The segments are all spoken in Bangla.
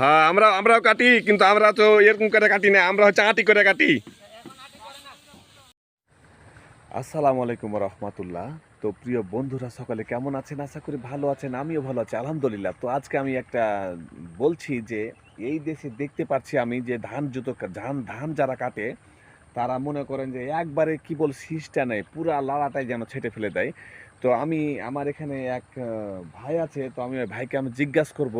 হ্যাঁ আমরা, আমরাও কাটি, কিন্তু আমরা তো এরকম করে কাটি না, আমরা হচ্ছে আটি করে কাটি। আসসালামু আলাইকুম রহমতুল্লাহ। তো প্রিয় বন্ধুরা, সকালে কেমন আছেন? আশা করি ভালো আছেন, আমিও ভালো আছি, আলহামদুলিল্লাহ। তো আজকে আমি একটা বলছি যে, এই দেশে দেখতে পাচ্ছি আমি যে ধান জুতো ধান ধান যারা কাটে, তারা মনে করেন যে একবারে কি বল শীষটা নেয় পুরা লাড়াটাই যেন ছেটে ফেলে দেয়। তো আমি, আমার এখানে এক ভাই আছে, তো আমি ওই ভাইকে আমি জিজ্ঞাসা করব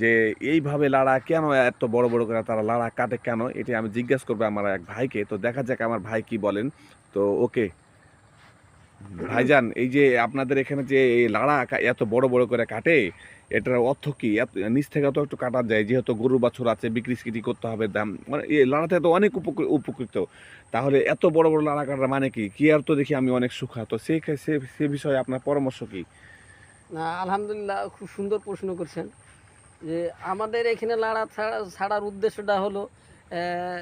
যে, এইভাবে লাড়া কেন এত বড় বড় করে তারা লাড়া কাটে কেন? এটি আমি জিজ্ঞাসা করব আমার এক ভাইকে। তো দেখা যাক আমার ভাই কি বলেন। তো ওকে। ভাইজান, এই যে আপনাদের এখানে যে এই লাড়া এত বড় বড় করে কাটে এটার অর্থ কি? নিচ থেকে তো একটু কাটা যায়, যেহেতু গরু বাছুর আছে, বিক্রি সিক্রি করতে হবে দাম। মানে এই লাড়াতে তো অনেক উপকৃ- উপকৃত। তাহলে এত বড় বড় লাড়া কাটার মানে কি? কি আর তো দেখি আমি অনেক সুখা। তো সে সে বিষয়ে আপনার পরামর্শ কি? না, আলহামদুলিল্লাহ খুব সুন্দর প্রশ্ন করছেন যে, আমাদের এখানে লাড়া ছাড়া, ছাড়ার উদ্দেশ্যটা হলো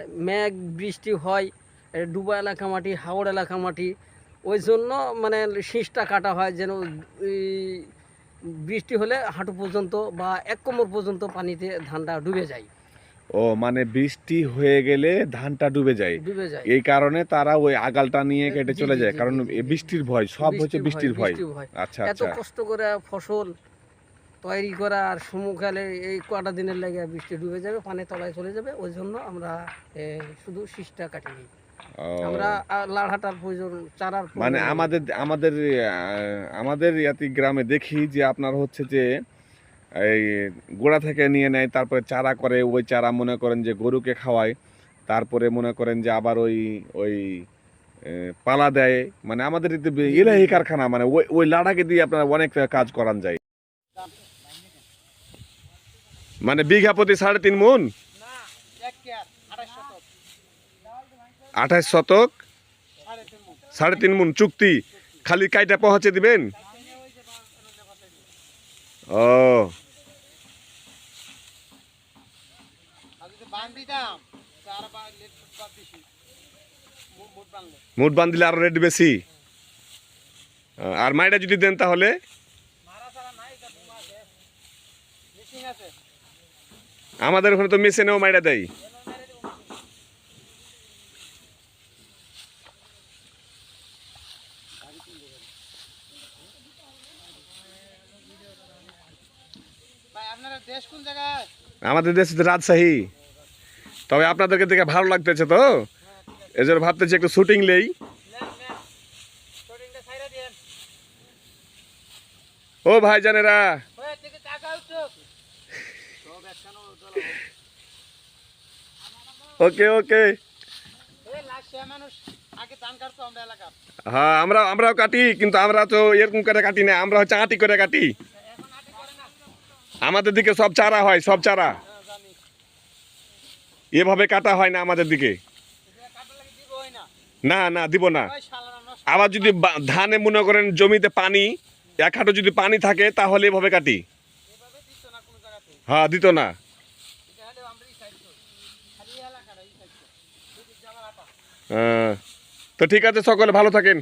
মেঘ, বৃষ্টি হয় ডুবা এলাকা মাটি, হাওড় এলাকা মাটি, ওই জন্য মানে শীষটা কাটা হয় যেন বৃষ্টি হলে হাঁটু পর্যন্ত বা এক কোমর পর্যন্ত পানিতে ধানটা ডুবে যায়। ও মানে বৃষ্টি হয়ে গেলে ধানটা ডুবে যায়। ডুবে যায়। এই কারণে তারা ওই আগালটা নিয়ে কেটে চলে যায়। কারণ বৃষ্টির ভয় সব হচ্ছে বৃষ্টির ভয় আচ্ছা এত আচ্ছা। কষ্ট করে ফসল তৈরি করা আর সমুখালে এই কটা দিনের লাগে বৃষ্টি ডুবে যাবে পানি তলায় চলে যাবে। ওই জন্য আমরা শুধু শীষটা কাটি নিই। আমরা লাড়াটার প্রয়োজন চারার মানে আমাদের আমাদের আমাদের ইয়াতি গ্রামে দেখি যে আপনার হচ্ছে যে এই গোড়া থেকে নিয়ে নেয় তারপরে চারা করে ওই চারা মনে করেন যে গরুকে খাওয়ায় তারপরে মনে করেন যে আবার ওই ওই পালা দেয়। মানে আমাদের ইলাহি কারখানা মানে ওই ওই লাড়াকে দিয়ে আপনার অনেক কাজ করান যায়। মানে বিঘা প্রতি সাড়ে তিন মন? আঠাশ শতক? সাড়ে তিন মন চুক্তি। খালি কাইটা পৌঁছে দিবেন? ও। যদি বান তো আরও রেট বেশি? আর মাইটা যদি দেন তাহলে? আমাদের ওখানে তো মেশিনেও মাইটা দেয় ভাই আপনারা দেশ কোন জায়গায় আমাদের দেশ রাজশাহী। তবে আপনাদেরকে দেখে ভালো লাগতেছে তো? এজন্য ভাবতেছি একটু শুটিং দিয়েন ও ভাই জানেরা। ওকে ওকে। মানুষ। হ্যাঁ আমরা আমরাও কাটি কিন্তু আমরা তো এরকম করে কাটি না আমরা হচ্ছে আটি করে কাটি। আমাদের দিকে সব চারা হয় সব চারা। এভাবে কাটা হয় না আমাদের দিকে। না না দিব না। আবার যদি ধানে মনে করেন জমিতে পানি এক হাঁটু যদি পানি থাকে তাহলে এভাবে কাটি। হ্যাঁ দিত না। হ্যাঁ। তো ঠিক আছে সকলে ভালো থাকেন।